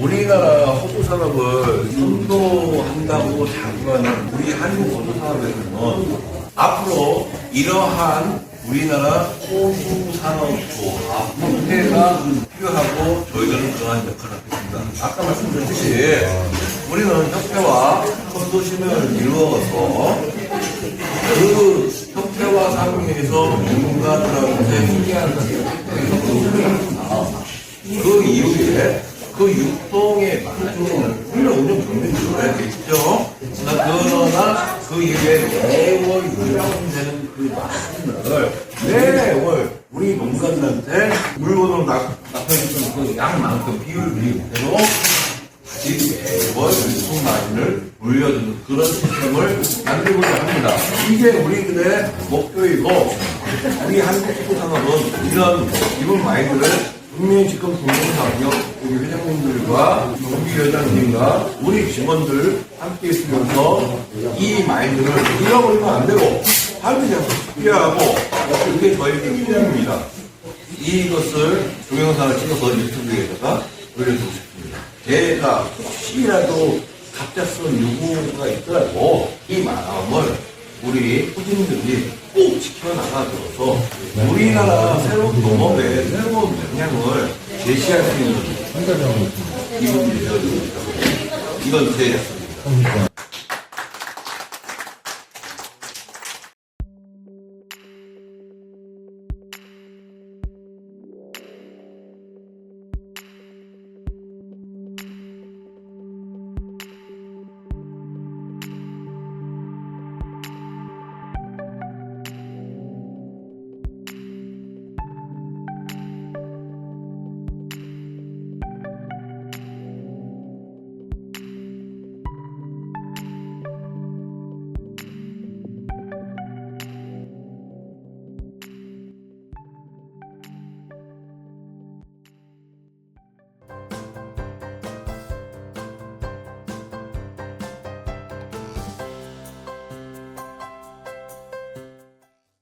우리나라 호주 산업을 선도한다고 자부하는 우리 한국 호주 산업에서는 앞으로 이러한 우리나라 호주 산업 조합 형태가 필요하고 저희들은 그러한 역할을 하겠습니다. 아까 말씀드렸듯이 우리는 협회와 선도심을 이루어서 그 협회와 상의해서 전문가들한테 소개하는 그 이후에 그 유통에 맞는 물론 운영 경쟁이 들어야겠죠. 그러나 그 이후에 매월 유통되는 그 마진을 매월 우리 농가들한테 납- 납품해주는 그 양만큼 비율이 그대로 다시 매월 유통 마진을 올려주는 그런 시스템을 만들고자 합니다. 이게 우리들의 목표이고 우리 한국 축구산업은 이런 기본 마인드를 분명히 지금 동동사기업 우리 회장님들과 경비회장님과 우리 직원들 함께 있으면서 이 마인드를 잃어버리면 안 되고 반드시 피하고 이게 저희 꿈입니다. 이것을 동영상을 찍어서 유튜브에다가 올려주고 싶습니다. 제가 혹시라도 갑작스러운 요구가 있더라도 이 마음을 우리 후진들이 꼭 지켜나가줘서 우리나라 새로운 농업의 새로운 방향을 제시할 수 있는 이분들이 되어줍니다. 이건 제 약속입니다.